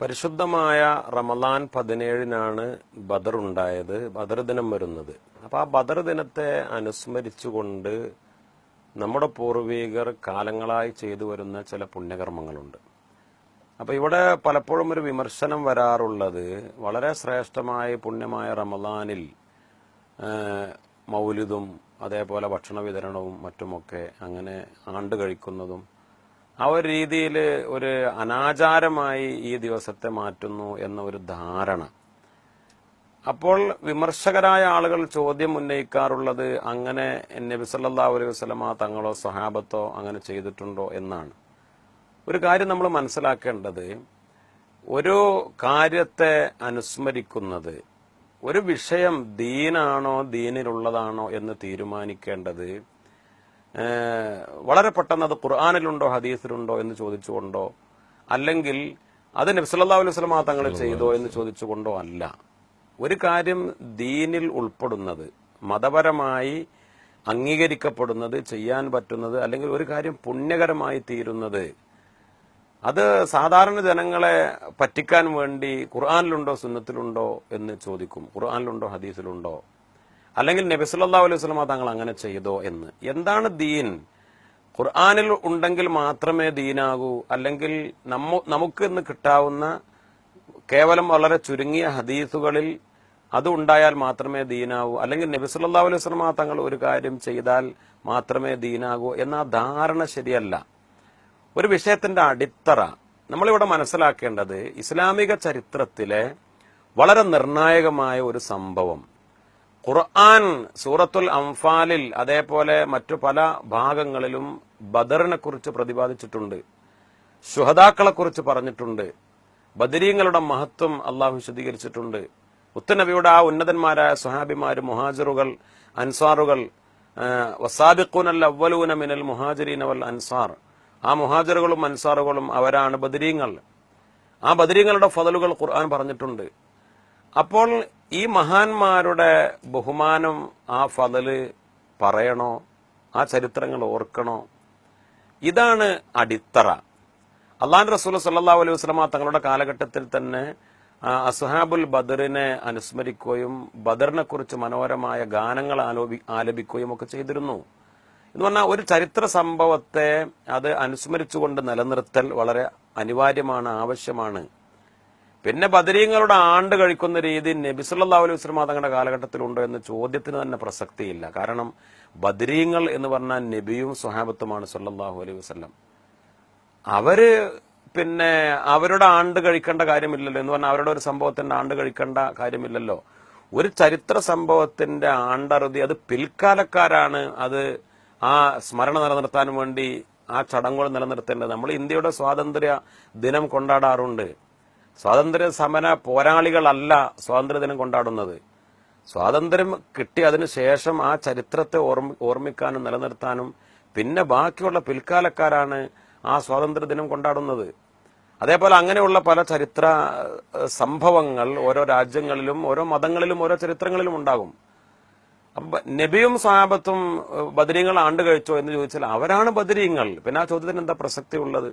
പരിശുദ്ധമായ റമലാൻ പതിനേഴിനാണ് ബദർ ഉണ്ടായത് ബദർ ദിനം വരുന്നത്. അപ്പൊ ആ ബദർ ദിനത്തെ അനുസ്മരിച്ചുകൊണ്ട് നമ്മുടെ പൂർവികർ കാലങ്ങളായി ചെയ്തു വരുന്ന ചില പുണ്യകർമ്മങ്ങളുണ്ട്. അപ്പൊ ഇവിടെ പലപ്പോഴും ഒരു വിമർശനം വരാറുള്ളത് വളരെ ശ്രേഷ്ഠമായ പുണ്യമായ റമലാനിൽ മൗലിതും അതേപോലെ ഭക്ഷണ വിതരണവും മറ്റുമൊക്കെ അങ്ങനെ ആണ്ട് കഴിക്കുന്നതും ആ ഒരു രീതിയിൽ ഒരു അനാചാരമായി ഈ ദിവസത്തെ മാറ്റുന്നു എന്ന ഒരു ധാരണ. അപ്പോൾ വിമർശകരായ ആളുകൾ ചോദ്യം ഉന്നയിക്കാറുള്ളത് അങ്ങനെ നബി സല്ലല്ലാഹു അലൈഹി വസല്ലമ തങ്ങളോ സഹാബത്തോ അങ്ങനെ ചെയ്തിട്ടുണ്ടോ എന്നാണ്. ഒരു കാര്യം നമ്മൾ മനസ്സിലാക്കേണ്ടത് ഒരു കാര്യത്തെ അനുസ്മരിക്കുന്നത് ഒരു വിഷയം ദീനാണോ ദീനിലുള്ളതാണോ എന്ന് തീരുമാനിക്കേണ്ടത് വളരെ പെട്ടെന്ന് അത് ഖുർആാനിലുണ്ടോ ഹദീസിലുണ്ടോ എന്ന് ചോദിച്ചുകൊണ്ടോ അല്ലെങ്കിൽ അത് നബ്സല്ലാ അലൈഹി സ്വലമാ തങ്ങൾ ചെയ്തോ എന്ന് ചോദിച്ചുകൊണ്ടോ അല്ല. ഒരു കാര്യം ദീനിൽ ഉൾപ്പെടുന്നത് മതപരമായി അംഗീകരിക്കപ്പെടുന്നത് ചെയ്യാൻ പറ്റുന്നത് അല്ലെങ്കിൽ ഒരു കാര്യം പുണ്യകരമായി തീരുന്നത് അത് സാധാരണ ജനങ്ങളെ പറ്റിക്കാൻ വേണ്ടി ഖുർആാനിലുണ്ടോ സുന്നത്തിലുണ്ടോ എന്ന് ചോദിക്കും. ഖുർആാനിലുണ്ടോ ഹദീസിലുണ്ടോ? അല്ലെങ്കിൽ നബിസുല്ലാ അലൈഹി വസല്ലമ തങ്ങൾ അങ്ങനെ ചെയ്തോ എന്ന്. എന്താണ് ദീൻ? ഖുർആാനിൽ ഉണ്ടെങ്കിൽ മാത്രമേ ദീനാകൂ. അല്ലെങ്കിൽ നമുക്ക് ഇന്ന് കിട്ടാവുന്ന കേവലം വളരെ ചുരുങ്ങിയ ഹദീസുകളിൽ അത് ഉണ്ടായാൽ മാത്രമേ ദീനാവൂ. അല്ലെങ്കിൽ നബി സല്ലല്ലാഹു അലൈഹി വസല്ലമ തങ്ങൾ ഒരു കാര്യം ചെയ്താൽ മാത്രമേ ദീനാകൂ എന്ന ധാരണ ശരിയല്ല. ഒരു വിഷയത്തിന്റെ അടിത്തറ. നമ്മളിവിടെ മനസ്സിലാക്കേണ്ടത് ഇസ്ലാമിക ചരിത്രത്തിലെ വളരെ നിർണായകമായ ഒരു സംഭവം. ഖുർആൻ സൂറത്തുൽ അംഫാലിൽ അതേപോലെ മറ്റു പല ഭാഗങ്ങളിലും ബദറിനെ കുറിച്ച് പ്രതിപാദിച്ചിട്ടുണ്ട്. ശുഹദാക്കളെ കുറിച്ച് പറഞ്ഞിട്ടുണ്ട്. ബദരീങ്ങളുടെ മഹത്വം അള്ളാഹു വിശദീകരിച്ചിട്ടുണ്ട്. ഉത്തനബിയുടെ ആ ഉന്നതന്മാരായ സുഹാബിമാർ മുഹാജിറുകൾ അൻസാറുകൾ വസാബിഖൂനൽ അവലൂന മിനൽ മുഹാജിരീൻ വൽ അൻസാർ. ആ മുഹാജിറുകളും അൻസാറുകളും അവരാണ് ബദരീങ്ങൾ ആ ബദരീങ്ങളുടെ ഫതലുകൾ ഖുർആൻ പറഞ്ഞിട്ടുണ്ട്. അപ്പോൾ ഈ മഹാന്മാരുടെ ബഹുമാനം ആ ഫതൽ പറയണോ? ആ ചരിത്രങ്ങൾ ഓർക്കണോ? ഇതാണ് അടിത്തറ. അള്ളാൻ റസൂൽ സല്ലാ അലൈഹി വസ്ലമ തങ്ങളുടെ കാലഘട്ടത്തിൽ തന്നെ അസ്ഹാബുൽ ബദറിനെ അനുസ്മരിക്കുകയും ബദറിനെ കുറിച്ച് മനോഹരമായ ഗാനങ്ങൾ ആലോപി ആലപിക്കുകയും ഒക്കെ ചെയ്തിരുന്നു. എന്ന് പറഞ്ഞാൽ ഒരു ചരിത്ര സംഭവത്തെ അത് അനുസ്മരിച്ചുകൊണ്ട് നിലനിർത്തൽ വളരെ അനിവാര്യമാണ് ആവശ്യമാണ്. പിന്നെ ബദരീങ്ങളുടെ ആണ്ട് കഴിക്കുന്ന രീതി നബി സല്ലല്ലാഹു അലൈഹി വസല്ലം തങ്ങളുടെ കാലഘട്ടത്തിലുണ്ടോ എന്ന ചോദ്യത്തിന് തന്നെ പ്രസക്തിയില്ല. കാരണം ബദരീങ്ങൾ എന്ന് പറഞ്ഞാൽ നബിയും സുഹാബത്തുമാണ് സല്ലല്ലാഹു അലൈഹി വസ്ലം അവർ പിന്നെ അവരുടെ ആണ്ട് കഴിക്കേണ്ട കാര്യമില്ലല്ലോ എന്ന് പറഞ്ഞാൽ അവരുടെ ഒരു സംഭവത്തിന്റെ ആണ്ട് കഴിക്കേണ്ട കാര്യമില്ലല്ലോ. ഒരു ചരിത്ര സംഭവത്തിന്റെ ആണ്ടറുതി അത് പിൽക്കാലക്കാരാണ് അത് ആ സ്മരണ നിലനിർത്താൻ വേണ്ടി ആ ചടങ്ങുകൾ നിലനിർത്തേണ്ടത്. നമ്മൾ ഇന്ത്യയുടെ സ്വാതന്ത്ര്യ ദിനം കൊണ്ടാടാറുണ്ട്. സ്വാതന്ത്ര്യ സമര പോരാളികളല്ല സ്വാതന്ത്ര്യ ദിനം കൊണ്ടാടുന്നത്. സ്വാതന്ത്ര്യം കിട്ടി അതിനുശേഷം ആ ചരിത്രത്തെ ഓർമ്മിക്കാനും നിലനിർത്താനും പിന്നെ ബാക്കിയുള്ള പിൽക്കാലക്കാരാണ് ആ സ്വാതന്ത്ര്യ ദിനം കൊണ്ടാടുന്നത്. അതേപോലെ അങ്ങനെയുള്ള പല ചരിത്ര സംഭവങ്ങൾ ഓരോ രാജ്യങ്ങളിലും ഓരോ മതങ്ങളിലും ഓരോ ചരിത്രങ്ങളിലും ഉണ്ടാകും. നബിയും സാബത്തും ബദരീങ്ങൾ ആണ്ട് കഴിച്ചോ എന്ന് ചോദിച്ചാൽ അവരാണ് ബദരീങ്ങൾ പിന്നെ ആ ചോദ്യത്തിന് എന്താ പ്രസക്തി ഉള്ളത്?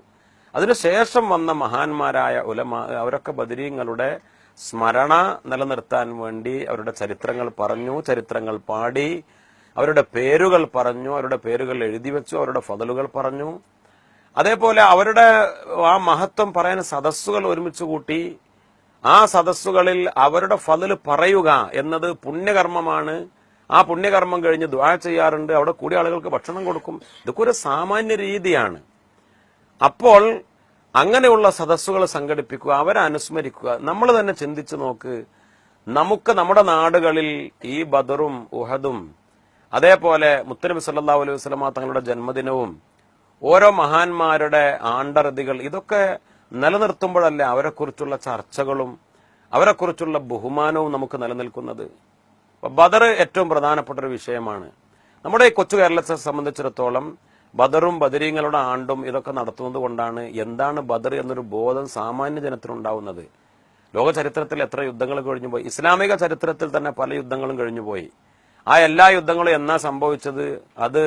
അതിനുശേഷം വന്ന മഹാന്മാരായ ഉലമ അവരൊക്കെ ബദരീങ്ങളുടെ സ്മരണ നിലനിർത്താൻ വേണ്ടി അവരുടെ ചരിത്രങ്ങൾ പറഞ്ഞു ചരിത്രങ്ങൾ പാടി അവരുടെ പേരുകൾ പറഞ്ഞു അവരുടെ പേരുകൾ എഴുതി വെച്ചു അവരുടെ ഫതലുകൾ പറഞ്ഞു. അതേപോലെ അവരുടെ ആ മഹത്വം പറയാൻ സദസ്സുകൾ ഒരുമിച്ച് കൂട്ടി. ആ സദസ്സുകളിൽ അവരുടെ ഫതൽ പറയുക എന്നത് പുണ്യകർമ്മമാണ്. ആ പുണ്യകർമ്മം കഴിഞ്ഞ് ദ്വാ ചെയ്യാറുണ്ട് അവിടെ കൂടിയ ആളുകൾക്ക് ഭക്ഷണം കൊടുക്കും. ഇതൊക്കെ ഒരു സാമാന്യ രീതിയാണ്. അപ്പോൾ അങ്ങനെയുള്ള സദസ്സുകൾ സംഘടിപ്പിക്കുക അവരെ അനുസ്മരിക്കുക. നമ്മൾ തന്നെ ചിന്തിച്ചു നോക്ക് നമുക്ക് നമ്മുടെ നാടുകളിൽ ഈ ബദറും ഉഹദും അതേപോലെ മുത്തനബി സല്ലാ അലൈഹി വസല്ലമ തങ്ങളുടെ ജന്മദിനവും ഓരോ മഹാന്മാരുടെ ആണ്ടറുതികൾ ഇതൊക്കെ നിലനിർത്തുമ്പോഴല്ലേ അവരെക്കുറിച്ചുള്ള ചർച്ചകളും അവരെക്കുറിച്ചുള്ള ബഹുമാനവും നമുക്ക് നിലനിൽക്കുന്നത്. ബദർ ഏറ്റവും പ്രധാനപ്പെട്ട ഒരു വിഷയമാണ്. നമ്മുടെ ഈ കൊച്ചു കേരളത്തെ സംബന്ധിച്ചിടത്തോളം ബദറും ബദരീങ്ങളുടെ ആണ്ടും ഇതൊക്കെ നടത്തുന്നത് കൊണ്ടാണ് എന്താണ് ബദർ എന്നൊരു ബോധം സാമാന്യ ജനത്തിനുണ്ടാവുന്നത്. ലോക ചരിത്രത്തിൽ എത്ര യുദ്ധങ്ങൾ കഴിഞ്ഞുപോയി ഇസ്ലാമിക ചരിത്രത്തിൽ തന്നെ പല യുദ്ധങ്ങളും കഴിഞ്ഞുപോയി ആ എല്ലാ യുദ്ധങ്ങളും എന്നാ സംഭവിച്ചത്? അത്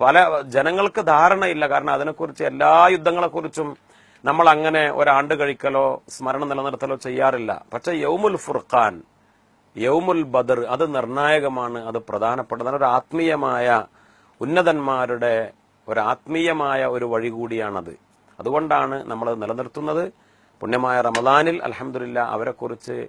പല ജനങ്ങൾക്ക് ധാരണയില്ല. കാരണം അതിനെക്കുറിച്ച് എല്ലാ യുദ്ധങ്ങളെക്കുറിച്ചും നമ്മൾ അങ്ങനെ ഒരാണ്ട് കഴിക്കലോ സ്മരണ നിലനിർത്തലോ ചെയ്യാറില്ല. പക്ഷെ യൗമുൽ ഫുർഖാൻ യൗമുൽ ബദർ അത് നിർണായകമാണ് അത് പ്രധാനപ്പെട്ടതാണ് ഒരു ആത്മീയമായ ഉന്നതന്മാരുടെ ഒരു ആത്മീയമായ ഒരു വഴി കൂടിയാണത്. അതുകൊണ്ടാണ് നമ്മൾ നിലനിർത്തുന്നത്. പുണ്യമായ റമദാനിൽ അലഹമില്ല അവരെക്കുറിച്ച്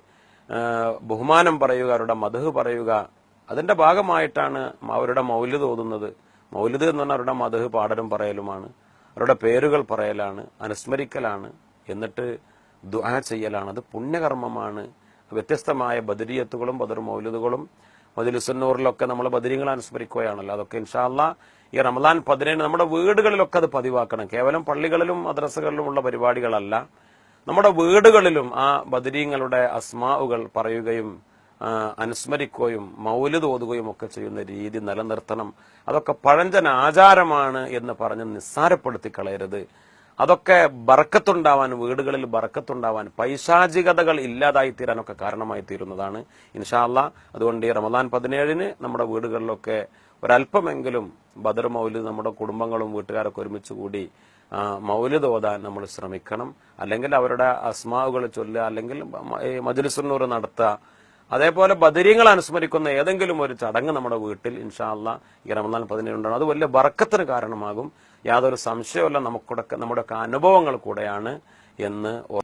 ബഹുമാനം പറയുക അവരുടെ മധു പറയുക അതിന്റെ ഭാഗമായിട്ടാണ് അവരുടെ മൗലിദ് ഓതുന്നത്. മൗലിദ് എന്ന് പറഞ്ഞാൽ അവരുടെ മധു പാടലും പറയലുമാണ്. അവരുടെ പേരുകൾ പറയലാണ് അനുസ്മരിക്കലാണ് എന്നിട്ട് ദുആ ചെയ്യലാണ്. അത് പുണ്യകർമ്മമാണ്. വ്യത്യസ്തമായ ബദരിയത്തുകളും ബദർ മൗലിദുകളും മതിലുസന്നൂറിലൊക്കെ നമ്മൾ ബദരീങ്ങൾ അനുസ്മരിക്കുകയാണല്ലോ. അതൊക്കെ ഇൻഷാല്ല ഈ റമദാൻ പതിനേഴ് നമ്മുടെ വീടുകളിലൊക്കെ അത് പതിവാക്കണം. കേവലം പള്ളികളിലും മദ്രസകളിലുമുള്ള പരിപാടികളല്ല. നമ്മുടെ വീടുകളിലും ആ ബദരീങ്ങളുടെ അസ്മാവുകൾ പറയുകയും അനുസ്മരിക്കുകയും മൗലിദ് ഓതുകയും ഒക്കെ ചെയ്യുന്ന രീതി നിലനിർത്തണം. അതൊക്കെ പഴഞ്ചൻ ആചാരമാണ് എന്ന് പറഞ്ഞ് നിസ്സാരപ്പെടുത്തി കളയരുത് അതൊക്കെ ബറക്കത്തുണ്ടാവാൻ വീടുകളിൽ ബറക്കത്തുണ്ടാവാൻ പൈശാചികതകൾ ഇല്ലാതായി തീരാനൊക്കെ കാരണമായി തീരുന്നതാണ്. ഇൻഷാല്ല അതുകൊണ്ട് ഈ റമദാൻ പതിനേഴിന് നമ്മുടെ വീടുകളിലൊക്കെ ഒരല്പമെങ്കിലും ബദർ മൗലിദ് നമ്മുടെ കുടുംബങ്ങളും വീട്ടുകാരൊക്കെ ഒരുമിച്ച് കൂടി മൗലിദ് ഓതാൻ നമ്മൾ ശ്രമിക്കണം. അല്ലെങ്കിൽ അവരുടെ അസ്മാവുകൾ ചൊല്ലുക അല്ലെങ്കിൽ മജ്ലിസുന്നൂർ നടത്തുക. അതേപോലെ ബദരീങ്ങൾ അനുസ്മരിക്കുന്ന ഏതെങ്കിലും ഒരു ചടങ്ങ് നമ്മുടെ വീട്ടിൽ ഇൻഷാല്ല ഈ റമദാൻ പതിനേഴ് ഉണ്ടാകും അത് വലിയ ബറക്കത്തിന് കാരണമാകും. യാതൊരു സംശയമല്ല നമുക്കൊക്കെ നമ്മുടെയൊക്കെ അനുഭവങ്ങൾ കൂടെയാണ് എന്ന്